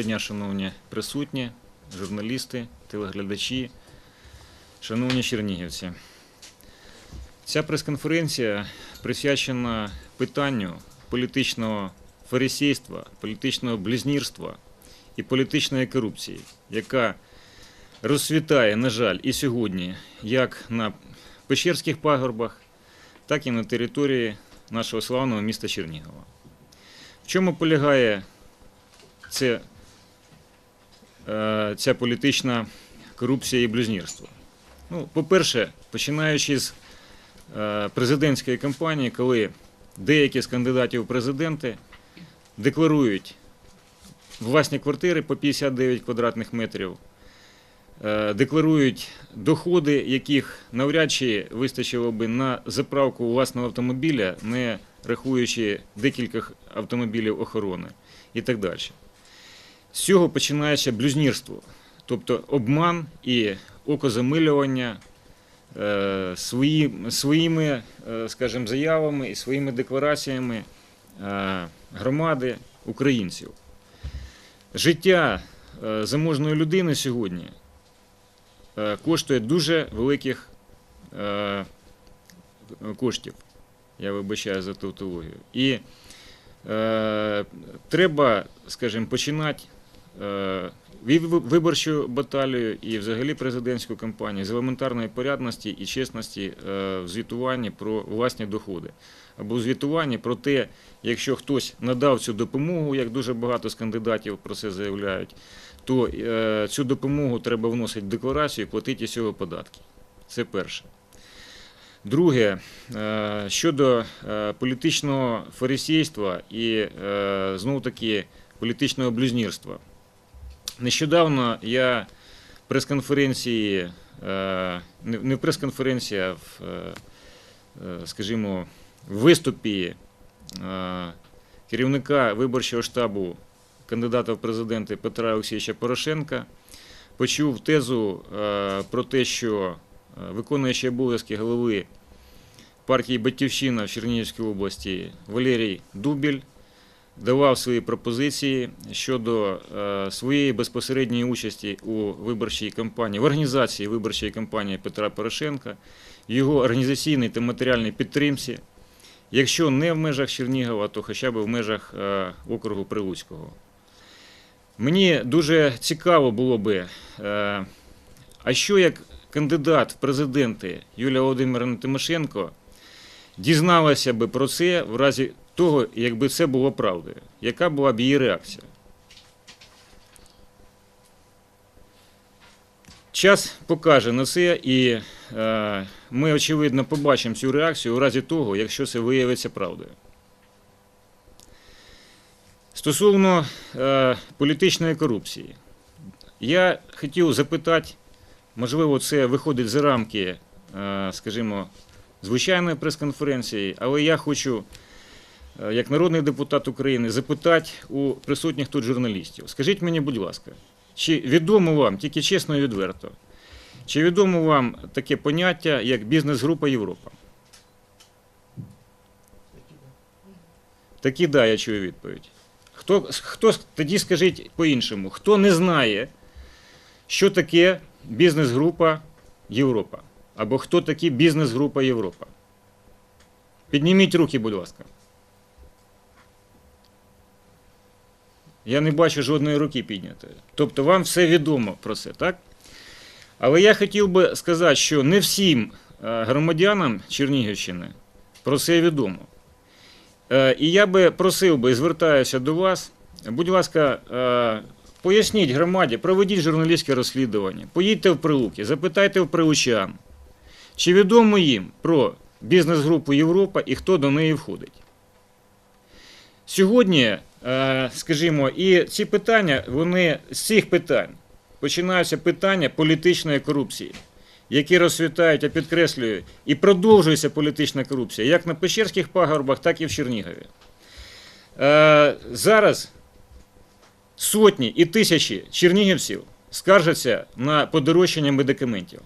Доброго дня, шановні присутні, журналісти, телеглядачі, шановні чернігівці. Ця прес-конференція присвячена питанню політичного фарисейства, політичного близнірства і політичної корупції, яка розцвітає, на жаль, і сьогодні як на Печерських пагорбах, так і на території нашого славного міста Чернігова. В чому полягає це, ця політична корупція і блюзнірство? Ну, по-перше, починаючи з е, президентської кампанії, коли деякі з кандидатів у президенти декларують власні квартири по 59 квадратних метрів, е, декларують доходи, яких навряд чи вистачило би на заправку власного автомобіля, не рахуючи декілька автомобілів охорони і так далі. З цього починається блюзнірство, тобто обман і окозамилювання е, своїми, е, скажімо, заявами і своїми деклараціями е, громади українців. Життя заможної людини сьогодні коштує дуже великих коштів. Я вибачаю за тавтологію. І треба, скажімо, починати виборчу баталію і взагалі президентську кампанію з елементарної порядності і чесності е, в звітуванні про власні доходи. Або в звітуванні про те, якщо хтось надав цю допомогу, як дуже багато з кандидатів про це заявляють, то е, цю допомогу треба вносити в декларацію і платити з цього податки. Це перше. Друге, е, щодо е, політичного фарисейства і знову таки політичного блюзнірства. Нещодавно я прес-конференції, е, не в прес-конференції, а в, е, е, скажімо, виступі керівника виборчого штабу кандидата в президенти Петра Олексійовича Порошенка почув тезу про те, що виконуючий обов'язки голови партії Батьківщина в Чернігівській області Валерій Дубіль давав свої пропозиції щодо е, своєї безпосередньої участі у виборчій кампанії, в організації виборчої кампанії Петра Порошенка, його організаційній та матеріальній підтримці, якщо не в межах Чернігова, то хоча б в межах е, округу Прилуцького. Мені дуже цікаво було би, е, а що як кандидат в президенти Юлія Володимирівна Тимошенко дізналася би про це в разі того, якби це було правдою. Яка була б її реакція? Час покаже на це, і е, ми, очевидно, побачимо цю реакцію у разі того, якщо це виявиться правдою. Стосовно е, політичної корупції, я хотів запитати, можливо, це виходить за рамки, е, скажімо, звичайної прес-конференції, але я хочу, як народний депутат України, запитати у присутніх тут журналістів. Скажіть мені, будь ласка, чи відомо вам, тільки чесно і відверто, чи відомо вам таке поняття, як бізнес-група Європа? Такі да, я чую відповідь. Хто, хто тоді скажіть по-іншому, хто не знає, що таке бізнес-група Європа? Або хто такі бізнес-група Європа? Підніміть руки, будь ласка. Я не бачу жодної руки піднятої. Тобто вам все відомо про це, так? Але я хотів би сказати, що не всім е, громадянам Чернігівщини про це відомо. Е, І я би просив би і звертаюся до вас, будь ласка, е, поясніть громаді, проведіть журналістське розслідування, поїдьте в Прилуки, запитайте в прилучан, чи відомо їм про бізнес-групу Європа і хто до неї входить. Сьогодні, скажімо, і ці питання, вони з цих питань починаються питання політичної корупції, які розцвітають, я підкреслюю, і продовжується політична корупція як на Печерських пагорбах, так і в Чернігові. Е, Зараз сотні і тисячі чернігівців скаржаться на подорожчання медикаментів.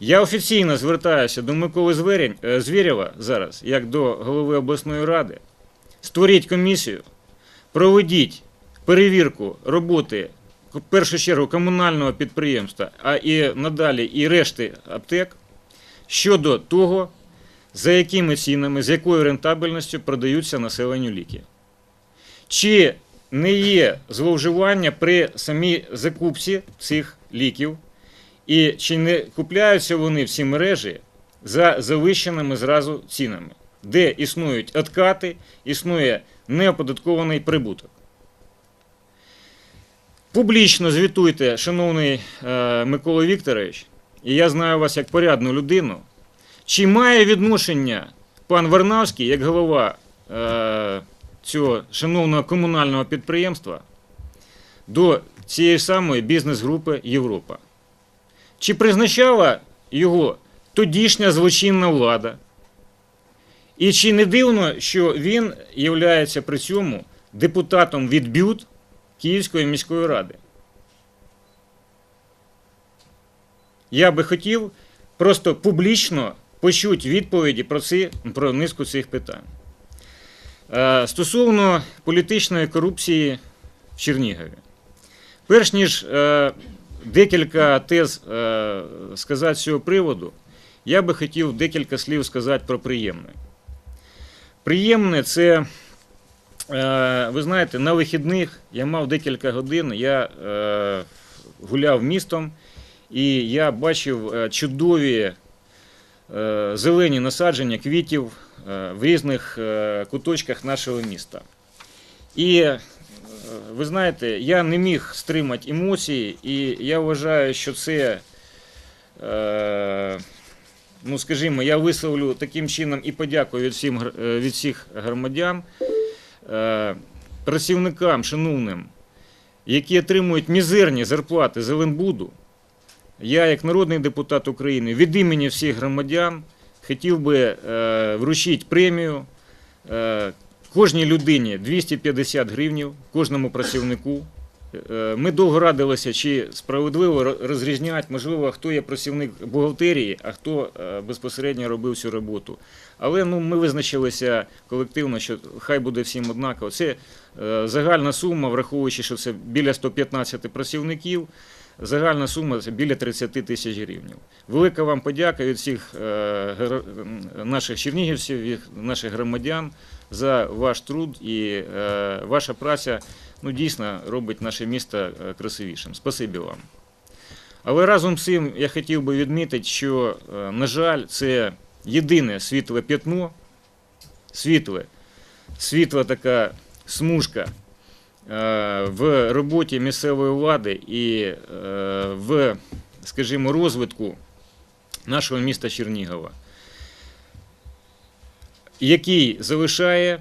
Я офіційно звертаюся до Миколи е, Звєрєва зараз, як до голови обласної ради. Створіть комісію, проведіть перевірку роботи в першу чергу комунального підприємства, а і надалі і решти аптек щодо того, за якими цінами, з якою рентабельністю продаються населенню ліки. Чи не є зловживання при самій закупці цих ліків, і чи не купляються вони всі мережі за завищеними зразу цінами, де існують откати, існує неоподаткований прибуток. Публічно звітуйте, шановний е, Микола Вікторович, і я знаю вас як порядну людину. Чи має відношення пан Варнавський, як голова е, цього шановного комунального підприємства, до цієї самої бізнес-групи Європа? Чи призначала його тодішня злочинна влада? І чи не дивно, що він є при цьому депутатом від БЮТ Київської міської ради? Я би хотів просто публічно почути відповіді про, ці, про низку цих питань. Е, Стосовно політичної корупції в Чернігові. Перш ніж е, декілька тез е, сказати з цього приводу, я би хотів декілька слів сказати про приємне. Приємне це, е, ви знаєте, на вихідних я мав декілька годин, я е, гуляв містом і я бачив е, чудові зелені насадження квітів в різних куточках нашого міста. І ви знаєте, я не міг стримати емоції, і я вважаю, що це, ну скажімо, я висловлю таким чином і подякую від, всім, е, від всіх громадян, е, працівникам, шановним, які отримують мізерні зарплати з Еленбуду. Я, як народний депутат України, від імені всіх громадян хотів би е, вручити премію кожній людині 250 гривнів, кожному працівнику. Е, Ми довго радилися, чи справедливо ро- розрізняти, можливо, хто є працівник бухгалтерії, а хто е, безпосередньо робив цю роботу. Але ну, ми визначилися колективно, що хай буде всім однаково. Це е, загальна сума, враховуючи, що це біля 115 працівників. Загальна сума це біля 30 тисяч гривень. Велика вам подяка від всіх наших чернігівців, від наших громадян за ваш труд і ваша праця ну, дійсно робить наше місто е, красивішим. Спасибі вам. Але разом з цим я хотів би відмітити, що, е, на жаль, це єдине світле п'ятно, світле, світла така смужка е, в роботі місцевої влади і в, скажімо, розвитку нашого міста Чернігова, який залишає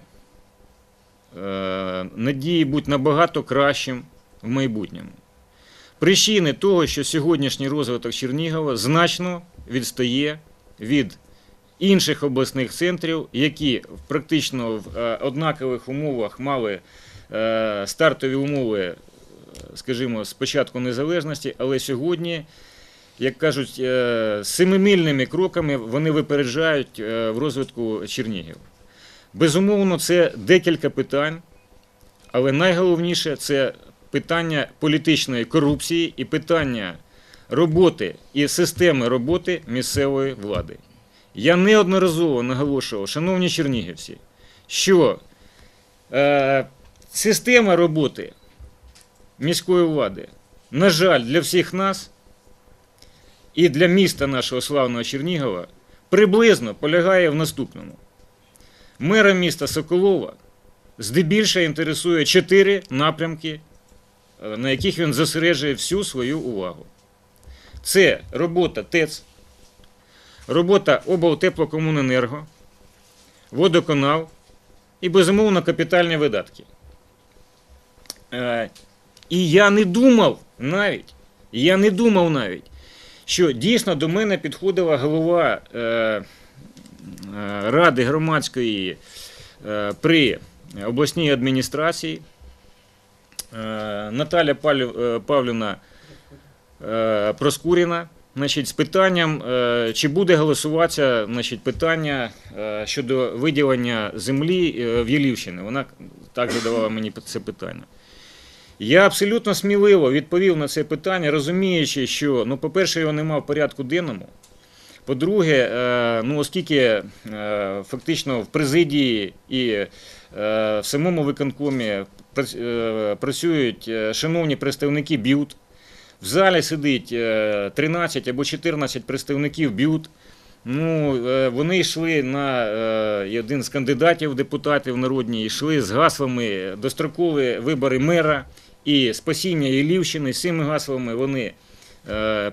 надії бути набагато кращим в майбутньому. Причини того, що сьогоднішній розвиток Чернігова значно відстає від інших обласних центрів, які практично в е, однакових умовах мали е, стартові умови, е, скажімо, з початку незалежності, але сьогодні, як кажуть, е, семимильними кроками вони випереджають е, в розвитку Чернігів. Безумовно, це декілька питань, але найголовніше це питання політичної корупції і питання роботи і системи роботи місцевої влади. Я неодноразово наголошував, шановні чернігівці, що е, система роботи міської влади, на жаль, для всіх нас і для міста нашого славного Чернігова приблизно полягає в наступному. Мера міста Соколова здебільшого інтересує чотири напрямки, е, на яких він зосереджує всю свою увагу. Це робота ТЕЦ, робота облтеплокомуненерго, водоканал і, безумовно, капітальні видатки. Е, І я не думав навіть, я не думав навіть, що дійсно до мене підходила голова е, Ради громадської е, при обласній адміністрації е, Наталя е, Павлівна е, Проскуріна. Значить, з питанням, е, чи буде голосуватися значить, питання е, щодо виділення землі е, в Єлівщини. Вона так задавала мені це питання. Я абсолютно сміливо відповів на це питання, розуміючи, що, ну, по-перше, його немає в порядку денному. По-друге, е, ну, оскільки е, фактично в президії і е, в самому виконкомі працюють шановні представники БЮТ, в залі сидить е, 13 або 14 представників БЮТ. Ну, вони йшли на один з кандидатів в депутати народні, йшли з гаслами дострокові вибори мера і спасіння Ілівщини. З цими гаслами вони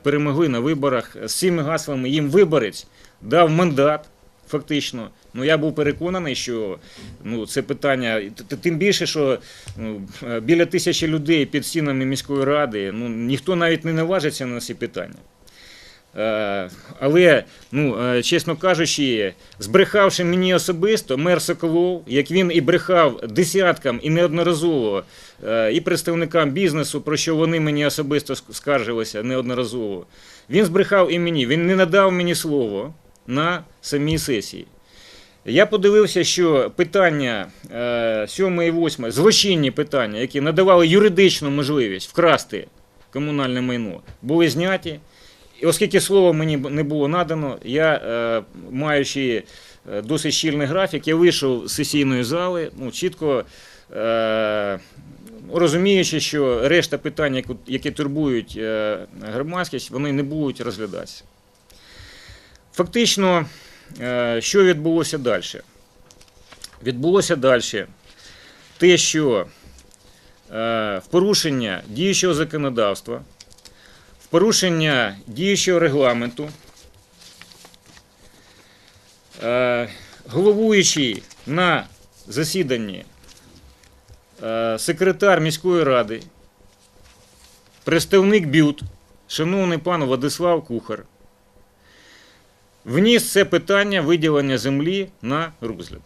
перемогли на виборах. З цими гаслами їм виборець дав мандат. Фактично, ну я був переконаний, що ну це питання, тим більше, що ну, е, біля тисячі людей під стінами міської ради, ну ніхто навіть не наважиться на ці питання. Е, Але, ну, е, чесно кажучи, збрехавши мені особисто, мер Соколов, як він і брехав десяткам і неодноразово, е, і представникам бізнесу, про що вони мені особисто скаржилися неодноразово, він збрехав і мені, він не надав мені слово на самій сесії. Я подивився, що питання 7 і 8, злочинні питання, які надавали юридичну можливість вкрасти комунальне майно, були зняті. Оскільки слово мені не було надано, я, е, маючи е, досить щільний графік, я вийшов з сесійної зали, ну, чітко е, розуміючи, що решта питань, які турбують громадськість, вони не будуть розглядатися. Фактично, що відбулося далі? Відбулося далі те, що в порушення діючого законодавства порушення діючого регламенту е, головуючий на засіданні е, секретар міської ради, представник БЮТ, шановний пан Владислав Кухар, вніс це питання виділення землі на розгляд.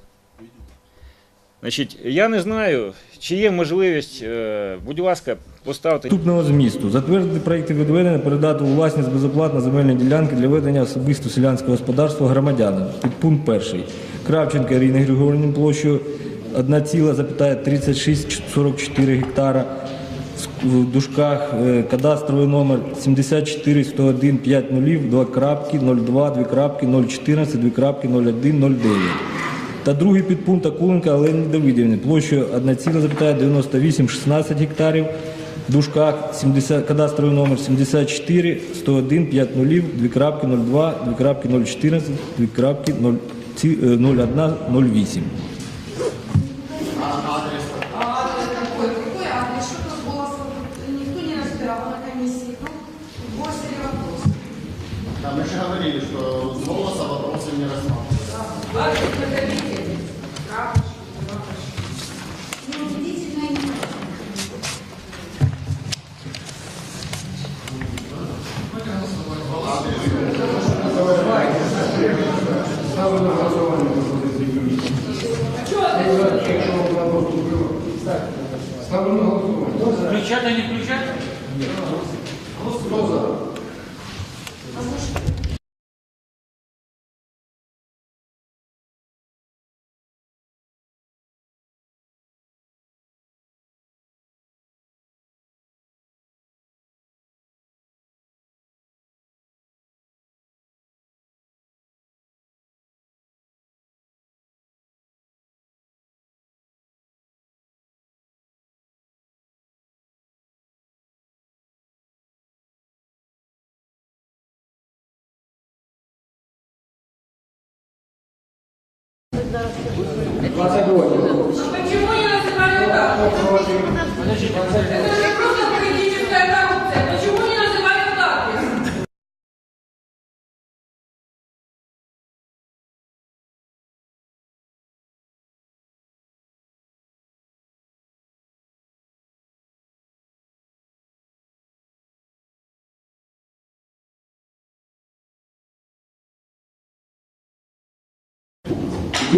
Значить, я не знаю, чи є можливість, е, будь ласка, поставте. Наступного змісту. Затвердити проєкти відведення, передати у власність безоплатно земельні ділянки для ведення особисто селянського господарства громадянам. Підпункт перший. Кравченка Ірини Григорівні площею 1,3644 гектара. В дужках е, кадастровий номер 74 101 50 2 крапки 02 2 крапки 014 2 крапки 01 09. Та другий підпункт Акуленка Олені Давидівни площею 1,9816 гектарів. В дужках 70, кадастровий номер 74 101 50 2 крапки 02 2 Включать, Ставлю на голосування. Включати, не называют так? Это же просто политическая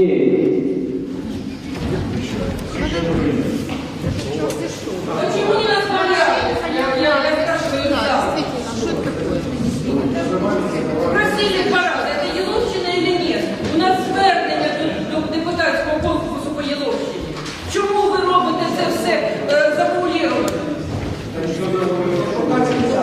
Почему не назвали? Спросили два це Єловщина или нет? У нас звернення до, до депутатського корпусу по Єловщині. Чому ви робите це все е, завуалірованим? Ви що, проплачете?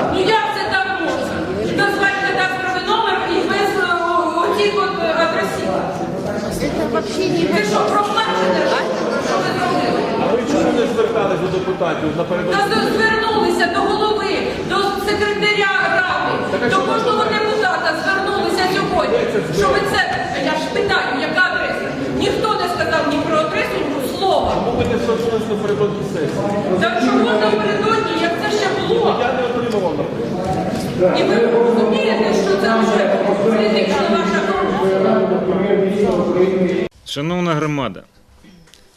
Що ви зробили? А ви чому не звертались до депутатів напередодні? Та звернулися до голови, до секретаря ради, до кожного депутата звернулися сьогодні. Що ви це? Я ж питаю, яка адреса? Ніхто не сказав ні про адресу, ні про слово. Чому ви не звернулись напередодні сесії? Та чому напередодні, як це ще було? Я не отримував. І ви розумієте, що це вже критична ваша? Шановна громада,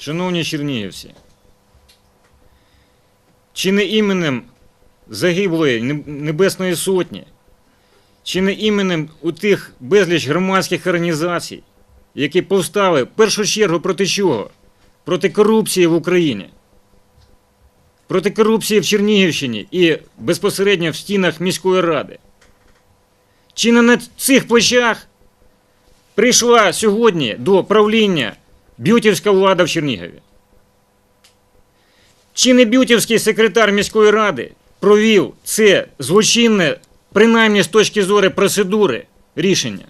шановні чернігівці, чи не іменем загиблої Небесної Сотні, чи не іменем у тих безліч громадських організацій, які повстали в першу чергу проти чого? Проти корупції в Україні, проти корупції в Чернігівщині і безпосередньо в стінах міської ради. Чи не на цих плечах прийшла сьогодні до правління бютівська влада в Чернігові. Чи не бютівський секретар міської ради провів це злочинне, принаймні з точки зору процедури, рішення?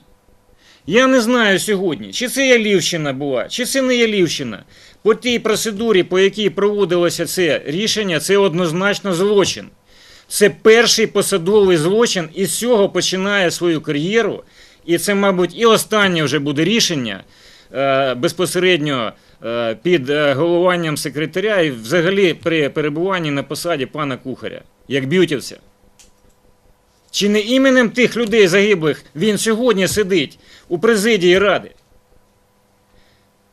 Я не знаю сьогодні, чи це Ялівщина була, чи це не Ялівщина. По тій процедурі, по якій проводилося це рішення, це однозначно злочин. Це перший посадовий злочин, і з цього починає свою кар'єру. І це, мабуть, і останнє вже буде рішення безпосередньо е, під е, головуванням секретаря і взагалі при перебуванні на посаді пана Кухаря, як б'ютівця. Чи не іменем тих людей загиблих він сьогодні сидить у президії Ради?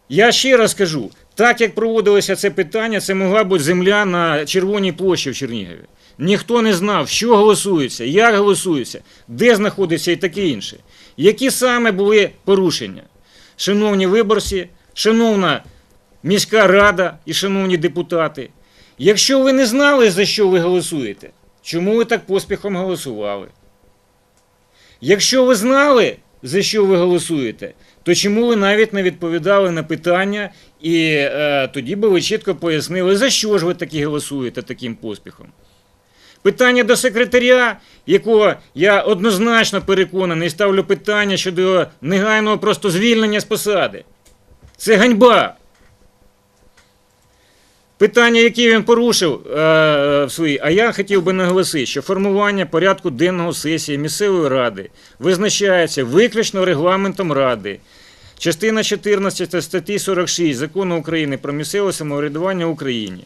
Я ще раз кажу, так як проводилося це питання, це могла бути земля на Червоній площі в Чернігові. Ніхто не знав, що голосується, як голосується, де знаходиться і таке інше. Які саме були порушення? Шановні виборці, шановна міська рада і шановні депутати, якщо ви не знали, за що ви голосуєте, чому ви так поспіхом голосували? Якщо ви знали, за що ви голосуєте, то чому ви навіть не відповідали на питання, і е, тоді би ви чітко пояснили, за що ж ви таки голосуєте таким поспіхом? Питання до секретаря, якого я однозначно переконаний, ставлю питання щодо негайного просто звільнення з посади. Це ганьба. Питання, які він порушив е, в своїй, а я хотів би наголосити, що формування порядку денного сесії місцевої ради визначається виключно регламентом ради. Частина 14 статті 46 Закону України про місцеве самоврядування в Україні.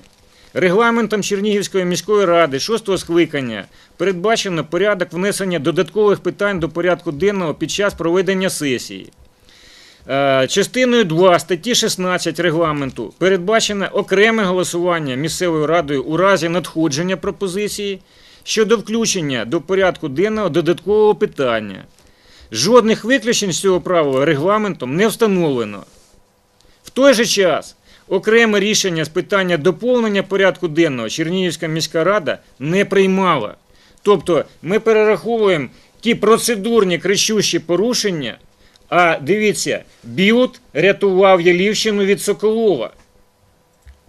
Регламентом Чернігівської міської ради 6 скликання передбачено порядок внесення додаткових питань до порядку денного під час проведення сесії. Е, Частиною 2 статті 16 регламенту передбачено окреме голосування місцевою радою у разі надходження пропозиції щодо включення до порядку денного додаткового питання. Жодних виключень з цього правила регламентом не встановлено. В той же час окреме рішення з питання доповнення порядку денного Чернігівська міська рада не приймала. Тобто ми перераховуємо ті процедурні кричущі порушення. А дивіться, Бют рятував Ялівщину від Соколова.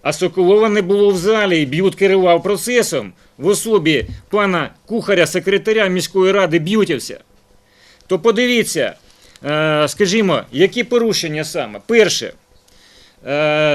А Соколова не було в залі, і Бют керував процесом в особі пана кухаря, секретаря міської ради Б'ютівця. То подивіться, е, скажімо, які порушення саме. Перше,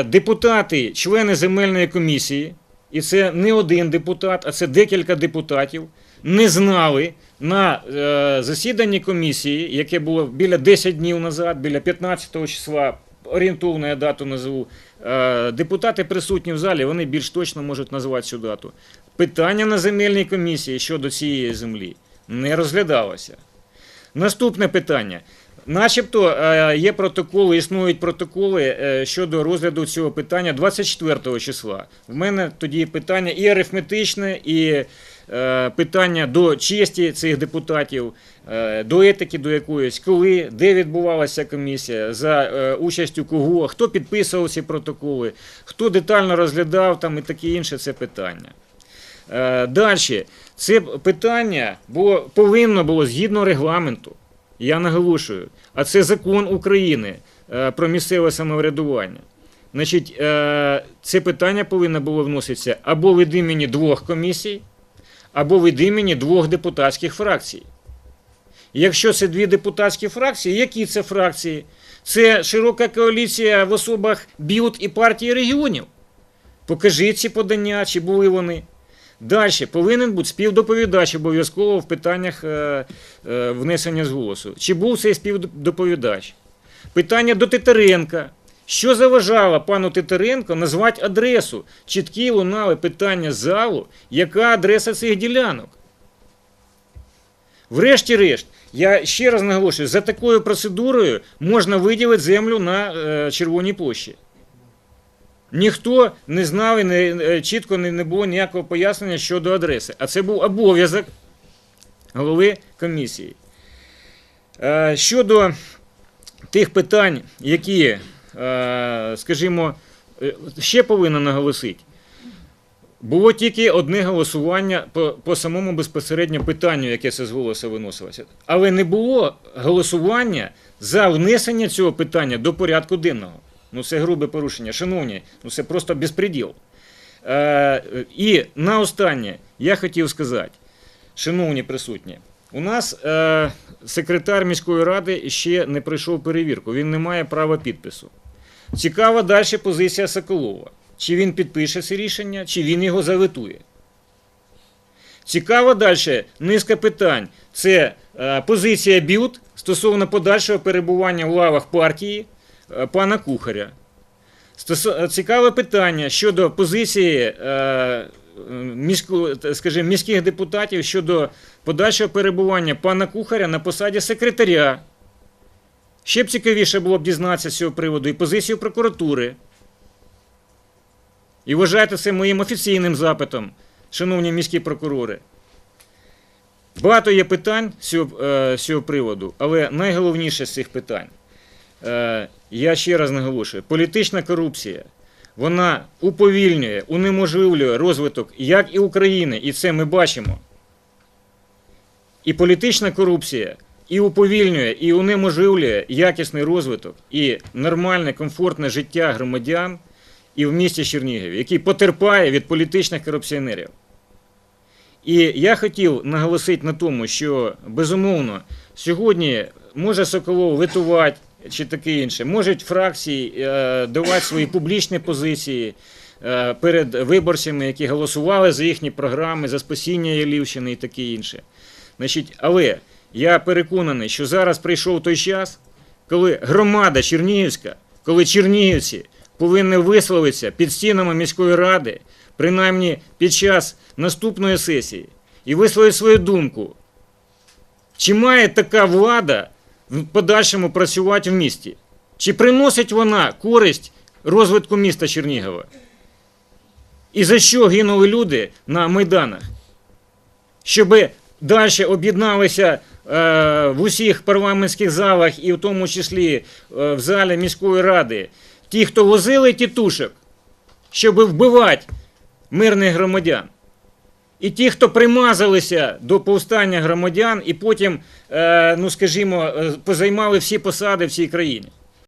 депутати, члени земельної комісії, і це не один депутат, а це декілька депутатів, не знали на е, засіданні комісії, яке було біля 10 днів назад, біля 15 числа, орієнтовну я дату назву. Е, депутати присутні в залі, вони більш точно можуть назвати цю дату. Питання на земельній комісії щодо цієї землі не розглядалося. Наступне питання. Начебто е, є протоколи, існують протоколи е, щодо розгляду цього питання 24 числа. В мене тоді питання і арифметичне, і е, питання до честі цих депутатів, до етики до якоїсь, коли, де відбувалася комісія, за участю кого, хто підписував ці протоколи, хто детально розглядав там і таке інше це питання. Далі, це питання було, повинно було згідно регламенту, я наголошую, а це закон України е, про місцеве самоврядування. Значить, е, це питання повинно було вноситися або від імені двох комісій, або від імені двох депутатських фракцій. Якщо це дві депутатські фракції, які це фракції? Це широка коаліція в особах БІУТ і партії регіонів. Покажіть ці подання, чи були вони. Далі повинен бути співдоповідач обов'язково в питаннях е, е, внесення з голосу. Чи був цей співдоповідач? Питання до Титаренка. Що заважало пану Титаренко назвати адресу? Чіткі лунали питання залу, яка адреса цих ділянок. Врешті-решт, я ще раз наголошую, за такою процедурою можна виділити землю на е, Червоній площі. Ніхто не знав і не, е, чітко не, було ніякого пояснення щодо адреси. А це був обов'язок голови комісії. Е, щодо тих питань, які, е, скажімо, ще повинен наголосити. Було тільки одне голосування по, по самому безпосередньо питанню, яке це з голосу виносилося. Але не було голосування за внесення цього питання до порядку денного. Ну це грубе порушення. Шановні, ну це просто безпреділ. Е, і на останнє я хотів сказати, шановні присутні, у нас е, секретар міської ради ще не пройшов перевірку, він не має права підпису. Цікава далі позиція Соколова. Чи він підпише це рішення, чи він його заветує. Цікава далі низка питань. Це е, позиція БЮТ стосовно подальшого перебування в лавах партії пана Кухаря. Е, Цікаве питання щодо позиції е, е, скажімо, міських депутатів щодо подальшого перебування пана Кухаря на посаді секретаря. Ще б цікавіше було б дізнатися з цього приводу і позицію прокуратури. І вважайте це моїм офіційним запитом, шановні міські прокурори. Багато є питань з цього, е, з цього приводу, але найголовніше з цих питань, е, я ще раз наголошую, політична корупція, вона уповільнює, унеможливлює розвиток як і України, і це ми бачимо. І політична корупція і уповільнює, і унеможливлює якісний розвиток і нормальне, комфортне життя громадян і в місті Чернігів, який потерпає від політичних корупціонерів. І я хотів наголосити на тому, що безумовно сьогодні може Соколов витувати чи таке інше, можуть фракції е, давати свої публічні позиції е, перед виборцями, які голосували за їхні програми, за спасіння Ялівщини і таке інше. Значить, але я переконаний, що зараз прийшов той час, коли громада Чернігівська, коли чернігівці повинні висловитися під стінами міської ради, принаймні під час наступної сесії, і висловити свою думку. Чи має така влада в подальшому працювати в місті? Чи приносить вона користь розвитку міста Чернігова? І за що гинули люди на майданах? Щоб далі об'єдналися е, в усіх парламентських залах, і в тому числі е, в залі міської ради, ті, хто возили тітушок, щоб вбивати мирних громадян. І ті, хто примазалися до повстання громадян, і потім, е, ну скажімо, е, позаймали всі посади в цій країні.